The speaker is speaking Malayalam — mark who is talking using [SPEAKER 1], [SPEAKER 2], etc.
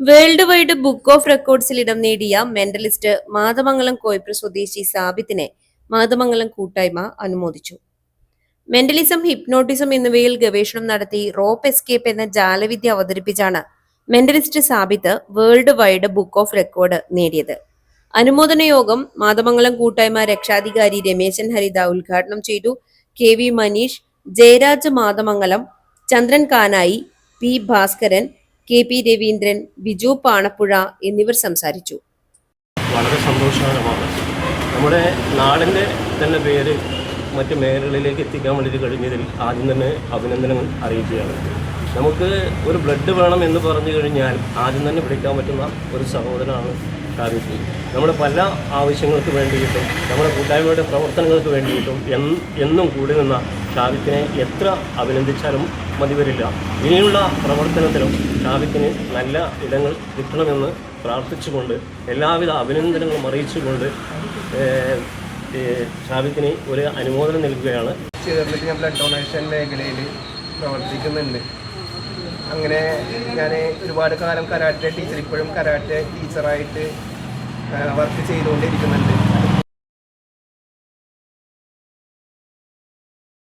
[SPEAKER 1] വേൾഡ് വൈഡ് ബുക്ക് ഓഫ് റെക്കോർഡ്സിൽ ഇടം നേടിയ മെന്റലിസ്റ്റ് മാതമംഗലം കോയപ്ര സ്വദേശി സാബിത്തിനെ മാതമംഗലം കൂട്ടായ്മ അനുമോദിച്ചു. മെന്റലിസം ഹിപ്നോട്ടിസം എന്നിവയിൽ ഗവേഷണം നടത്തി റോപ്പ് എസ്കേപ്പ് എന്ന ജാലവിദ്യ അവതരിപ്പിച്ചാണ് mentalist Sabith world wide book of record നേടിയത്. അനുമോദന യോഗം മാതമംഗലം കൂട്ടായ്മ രക്ഷാധികാരി രമേശൻ ഹരിത ഉദ്ഘാടനം ചെയ്തു. K V Manish Jayaraj Mathamangalam Chandran Kanayi P Bhaskaran K P Raveendran Biju Panappuzha എന്നിവർ സംസാരിച്ചു.
[SPEAKER 2] വളരെ സന്തോഷകരമാണ്. നമ്മുടെ നാടിന്റെ തന്നെ പേര് മറ്റ് മേഖലകളിലേക്ക് എത്തിക്കാൻ വേണ്ടിയിട്ട് കഴിഞ്ഞതിൽ ആദ്യം തന്നെ അഭിനന്ദനങ്ങൾ അറിയിക്കുകയാണ്. നമുക്ക് ഒരു ബ്ലഡ് വേണം എന്ന് പറഞ്ഞു കഴിഞ്ഞാൽ ആദ്യം തന്നെ വിളിക്കാൻ പറ്റുന്ന ഒരു സഹോദരനാണ് ഷാബിത്ത് നമ്മുടെ പല ആവശ്യങ്ങൾക്ക് വേണ്ടിയിട്ടും നമ്മുടെ കൂട്ടായ്മയുടെ പ്രവർത്തനങ്ങൾക്ക് വേണ്ടിയിട്ടും എന്നും കൂടി നിന്ന ഷാബിത്തിനെ എത്ര അഭിനന്ദിച്ചാലും മതി വരില്ല. ഇനിയുള്ള പ്രവർത്തനത്തിലും ഷാബിത്തിന് നല്ല ഇടങ്ങൾ കിട്ടണമെന്ന് പ്രാർത്ഥിച്ചുകൊണ്ട് എല്ലാവിധ അഭിനന്ദനങ്ങളും അറിയിച്ചുകൊണ്ട് ഷാബിത്തിന് ഒരു അനുമോദനം നൽകുകയാണ്.
[SPEAKER 3] ചേർന്നിട്ട് ബ്ലഡ് ഡൊണേഷൻ മേഖലയിൽ പ്രവർത്തിക്കുന്നുണ്ട്. അങ്ങനെ ഞാൻ ഒരുപാട് കാലം കരാട്ടെ ടീച്ചർ ഇപ്പോഴും കരാട്ടെ ടീച്ചറായിട്ട് വർക്ക് ചെയ്തുകൊണ്ടിരിക്കുന്നുണ്ട്.